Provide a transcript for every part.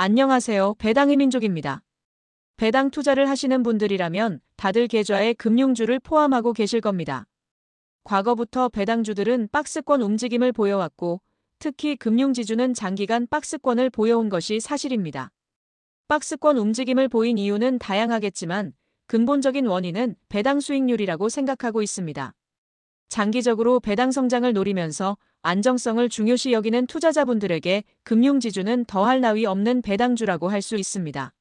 안녕하세요. 배당의 민족입니다. 배당 투자를 하시는 분들이라면 다들 계좌에 금융주를 포함하고 계실 겁니다. 과거부터 배당주들은 박스권 움직임을 보여왔고 특히 금융지주는 장기간 박스권을 보여온 것이 사실입니다. 박스권 움직임을 보인 이유는 다양하겠지만 근본적인 원인은 배당 수익률이라고 생각하고 있습니다. 장기적으로 배당 성장을 노리면서 안정성을 중요시 여기는 투자자분들에게 금융지주는 더할 나위 없는 배당주라고 할 수 있습니다.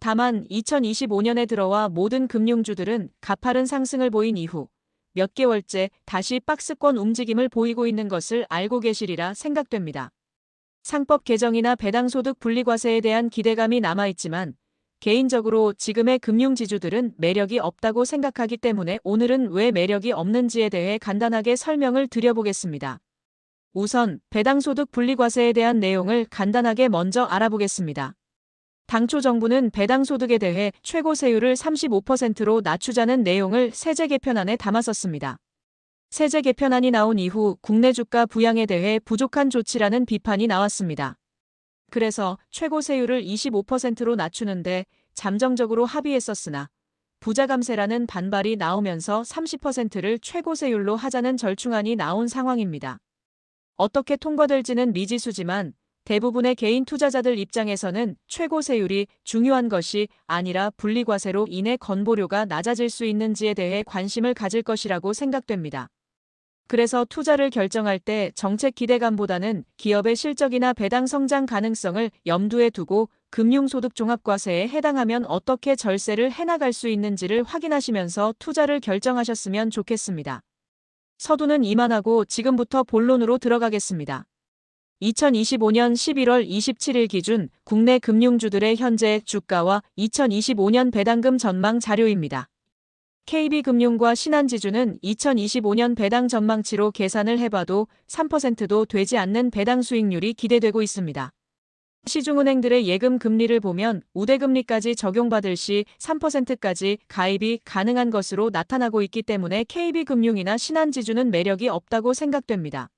다만 2025년에 들어와 모든 금융주들은 가파른 상승을 보인 이후 몇 개월째 다시 박스권 움직임을 보이고 있는 것을 알고 계시리라 생각됩니다. 상법 개정이나 배당소득 분리과세에 대한 기대감이 남아있지만 개인적으로 지금의 금융지주들은 매력이 없다고 생각하기 때문에 오늘은 왜 매력이 없는지에 대해 간단하게 설명을 드려보겠습니다. 우선 배당소득 분리과세에 대한 내용을 간단하게 먼저 알아보겠습니다. 당초 정부는 배당소득에 대해 최고 세율을 35%로 낮추자는 내용을 세제 개편안에 담았었습니다. 세제 개편안이 나온 이후 국내 주가 부양에 대해 부족한 조치라는 비판이 나왔습니다. 그래서 최고 세율을 25%로 낮추는데 잠정적으로 합의했었으나 부자 감세라는 반발이 나오면서 30%를 최고 세율로 하자는 절충안이 나온 상황입니다. 어떻게 통과될지는 미지수지만 대부분의 개인 투자자들 입장에서는 최고 세율이 중요한 것이 아니라 분리과세로 인해 건보료가 낮아질 수 있는지에 대해 관심을 가질 것이라고 생각됩니다. 그래서 투자를 결정할 때 정책 기대감보다는 기업의 실적이나 배당 성장 가능성을 염두에 두고 금융소득 종합과세에 해당하면 어떻게 절세를 해나갈 수 있는지를 확인하시면서 투자를 결정하셨으면 좋겠습니다. 서두는 이만하고 지금부터 본론으로 들어가겠습니다. 2025년 11월 27일 기준 국내 금융주들의 현재 주가와 2025년 배당금 전망 자료입니다. KB금융과 신한지주는 2025년 배당 전망치로 계산을 해봐도 3%도 되지 않는 배당 수익률이 기대되고 있습니다. 시중은행들의 예금 금리를 보면 우대금리까지 적용받을 시 3%까지 가입이 가능한 것으로 나타나고 있기 때문에 KB금융이나 신한지주는 매력이 없다고 생각됩니다.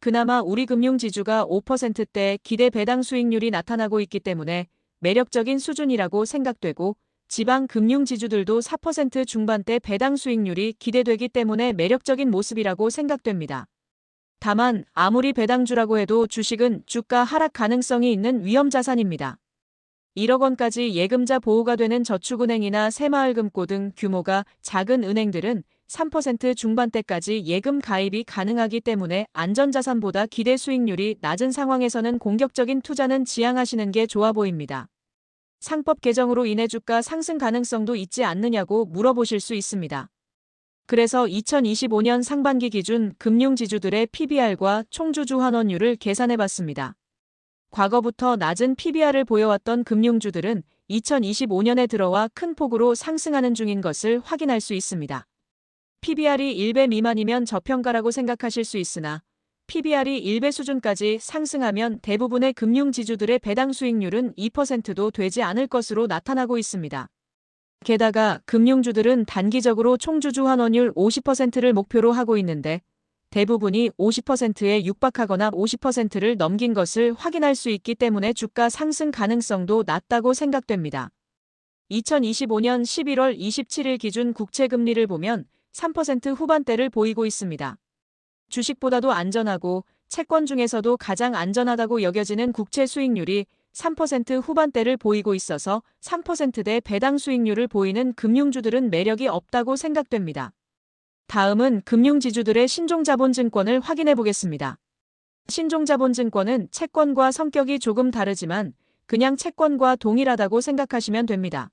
그나마 우리금융지주가 5%대 기대 배당 수익률이 나타나고 있기 때문에 매력적인 수준이라고 생각되고 지방 금융지주들도 4% 중반대 배당 수익률이 기대되기 때문에 매력적인 모습이라고 생각됩니다. 다만 아무리 배당주라고 해도 주식은 주가 하락 가능성이 있는 위험 자산입니다. 1억 원까지 예금자 보호가 되는 저축은행이나 새마을금고 등 규모가 작은 은행들은 3% 중반대까지 예금 가입이 가능하기 때문에 안전자산보다 기대 수익률이 낮은 상황에서는 공격적인 투자는 지양하시는 게 좋아 보입니다. 상법 개정으로 인해 주가 상승 가능성도 있지 않느냐고 물어보실 수 있습니다. 그래서 2025년 상반기 기준 금융지주들의 PBR과 총주주 환원율을 계산해 봤습니다. 과거부터 낮은 PBR을 보여왔던 금융주들은 2025년에 들어와 큰 폭으로 상승하는 중인 것을 확인할 수 있습니다. PBR이 1배 미만이면 저평가라고 생각하실 수 있으나 PBR이 1배 수준까지 상승하면 대부분의 금융지주들의 배당 수익률은 2%도 되지 않을 것으로 나타나고 있습니다. 게다가 금융주들은 단기적으로 총주주 환원율 50%를 목표로 하고 있는데 대부분이 50%에 육박하거나 50%를 넘긴 것을 확인할 수 있기 때문에 주가 상승 가능성도 낮다고 생각됩니다. 2025년 11월 27일 기준 국채금리를 보면 3% 후반대를 보이고 있습니다. 주식보다도 안전하고 채권 중에서도 가장 안전하다고 여겨지는 국채 수익률이 3% 후반대를 보이고 있어서 3%대 배당 수익률을 보이는 금융주들은 매력이 없다고 생각됩니다. 다음은 금융지주들의 신종자본증권을 확인해 보겠습니다. 신종자본증권은 채권과 성격이 조금 다르지만 그냥 채권과 동일하다고 생각하시면 됩니다.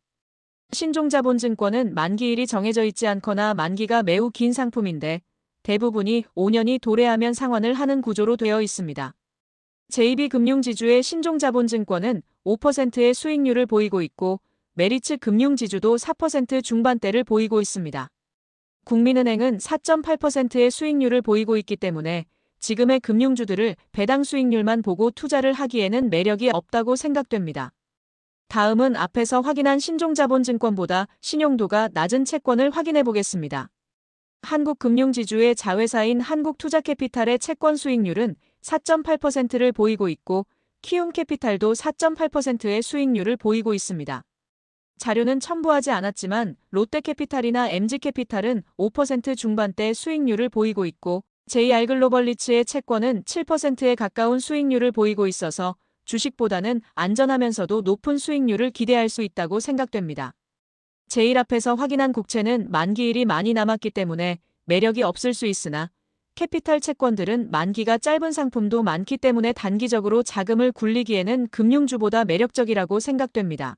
신종자본증권은 만기일이 정해져 있지 않거나 만기가 매우 긴 상품인데 대부분이 5년이 도래하면 상환을 하는 구조로 되어 있습니다. JB금융지주의 신종자본증권은 5%의 수익률을 보이고 있고 메리츠 금융지주도 4% 중반대를 보이고 있습니다. 국민은행은 4.8%의 수익률을 보이고 있기 때문에 지금의 금융주들을 배당 수익률만 보고 투자를 하기에는 매력이 없다고 생각됩니다. 다음은 앞에서 확인한 신종자본증권보다 신용도가 낮은 채권을 확인해 보겠습니다. 한국금융지주의 자회사인 한국투자캐피탈의 채권 수익률은 4.8%를 보이고 있고 키움 캐피탈도 4.8%의 수익률을 보이고 있습니다. 자료는 첨부하지 않았지만 롯데캐피탈이나 MG캐피탈은 5% 중반대 수익률을 보이고 있고 JR글로벌리츠의 채권은 7%에 가까운 수익률을 보이고 있어서 주식보다는 안전하면서도 높은 수익률을 기대할 수 있다고 생각됩니다. 제일 앞에서 확인한 국채는 만기일이 많이 남았기 때문에 매력이 없을 수 있으나 캐피탈 채권들은 만기가 짧은 상품도 많기 때문에 단기적으로 자금을 굴리기에는 금융주보다 매력적이라고 생각됩니다.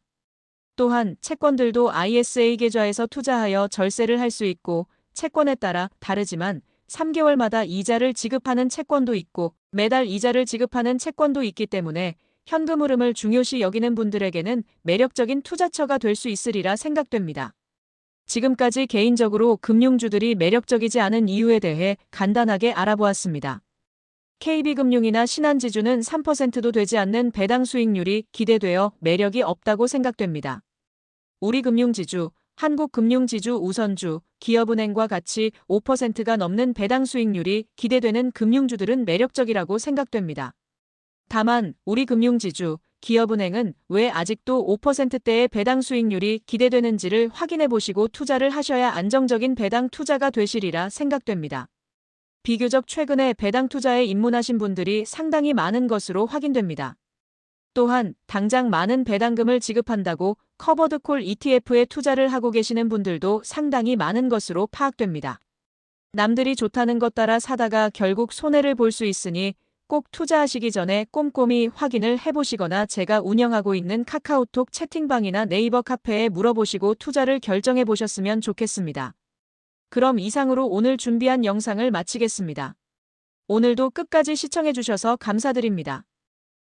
또한 채권들도 ISA 계좌에서 투자하여 절세를 할 수 있고 채권에 따라 다르지만 3개월마다 이자를 지급하는 채권도 있고 매달 이자를 지급하는 채권도 있기 때문에 현금 흐름을 중요시 여기는 분들에게는 매력적인 투자처가 될 수 있으리라 생각됩니다. 지금까지 개인적으로 금융주들이 매력적이지 않은 이유에 대해 간단하게 알아보았습니다. KB금융이나 신한지주는 3%도 되지 않는 배당 수익률이 기대되어 매력이 없다고 생각됩니다. 우리금융지주, 한국금융지주 우선주, 기업은행과 같이 5%가 넘는 배당 수익률이 기대되는 금융주들은 매력적이라고 생각됩니다. 다만 우리금융지주, 기업은행은 왜 아직도 5%대의 배당 수익률이 기대되는지를 확인해 보시고 투자를 하셔야 안정적인 배당 투자가 되시리라 생각됩니다. 비교적 최근에 배당 투자에 입문하신 분들이 상당히 많은 것으로 확인됩니다. 또한 당장 많은 배당금을 지급한다고 커버드콜 ETF에 투자를 하고 계시는 분들도 상당히 많은 것으로 파악됩니다. 남들이 좋다는 것 따라 사다가 결국 손해를 볼 수 있으니 꼭 투자하시기 전에 꼼꼼히 확인을 해보시거나 제가 운영하고 있는 카카오톡 채팅방이나 네이버 카페에 물어보시고 투자를 결정해 보셨으면 좋겠습니다. 그럼 이상으로 오늘 준비한 영상을 마치겠습니다. 오늘도 끝까지 시청해 주셔서 감사드립니다.